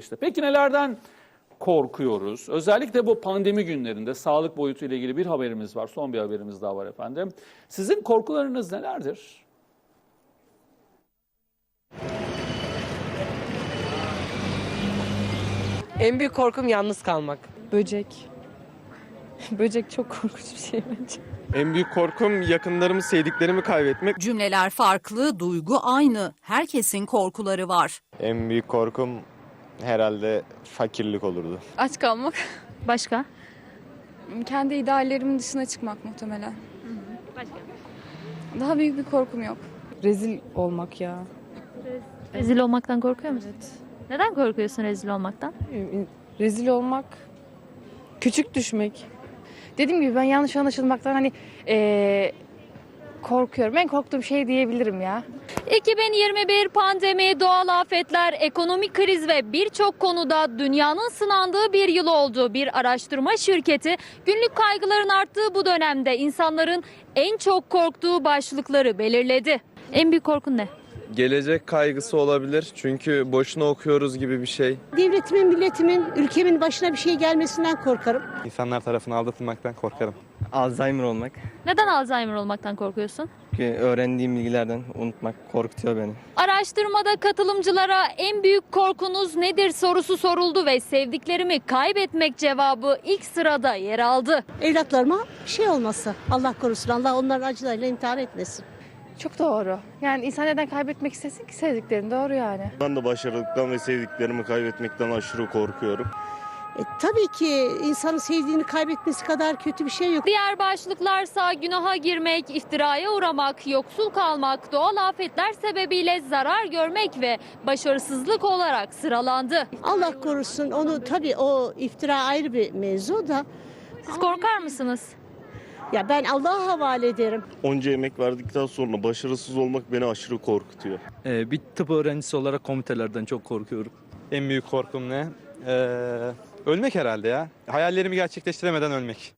İşte peki nelerden korkuyoruz? Özellikle bu pandemi günlerinde sağlık boyutuyla ilgili bir haberimiz var. Son bir haberimiz daha var efendim. Sizin korkularınız nelerdir? En büyük korkum yalnız kalmak. Böcek. Böcek çok korkunç bir şey bence. En büyük korkum yakınlarımı, sevdiklerimi kaybetmek. Cümleler farklı, duygu aynı. Herkesin korkuları var. En büyük korkum herhalde fakirlik olurdu. Aç kalmak. Başka? Kendi ideallerimin dışına çıkmak muhtemelen. Daha büyük bir korkum yok. Rezil olmak ya. Rezil olmaktan korkuyor musun? Neden korkuyorsun rezil olmaktan? Rezil olmak. Küçük düşmek. Dediğim gibi ben yanlış anlaşılmaktan hani eee, korkuyorum. En korktuğum şey diyebilirim ya. 2021 pandemi, doğal afetler, ekonomik kriz ve birçok konuda dünyanın sınandığı bir yıl oldu. Bir araştırma şirketi günlük kaygıların arttığı bu dönemde insanların en çok korktuğu başlıkları belirledi. En büyük korkun ne? Gelecek kaygısı olabilir çünkü boşuna okuyoruz gibi bir şey. Devletimin, milletimin, ülkemin başına bir şey gelmesinden korkarım. İnsanlar tarafından aldatılmaktan korkarım. Alzheimer olmak. Neden Alzheimer olmaktan korkuyorsun? Çünkü öğrendiğim bilgilerden unutmak korkutuyor beni. Araştırmada katılımcılara en büyük korkunuz nedir sorusu soruldu ve sevdiklerimi kaybetmek cevabı ilk sırada yer aldı. Evlatlarıma bir şey olması. Allah korusun. Allah onların acılarıyla imtihan etmesin. Çok doğru. Yani insan neden kaybetmek istesin ki sevdiklerini doğru yani. Ben de başarılıktan ve sevdiklerimi kaybetmekten aşırı korkuyorum. E, tabii ki insanın sevdiğini kaybetmesi kadar kötü bir şey yok. Diğer başlıklarsa günaha girmek, iftiraya uğramak, yoksul kalmak, doğal afetler sebebiyle zarar görmek ve başarısızlık olarak sıralandı. Allah korusun. Onu tabii o iftira ayrı bir mevzu da. Siz korkar mısınız? Ya ben Allah'a havale ederim. Onca emek verdikten sonra başarısız olmak beni aşırı korkutuyor. Ee, bir tıp öğrencisi olarak komitelerden çok korkuyorum. En büyük korkum ne? Ee, ölmek herhalde ya. Hayallerimi gerçekleştiremeden ölmek.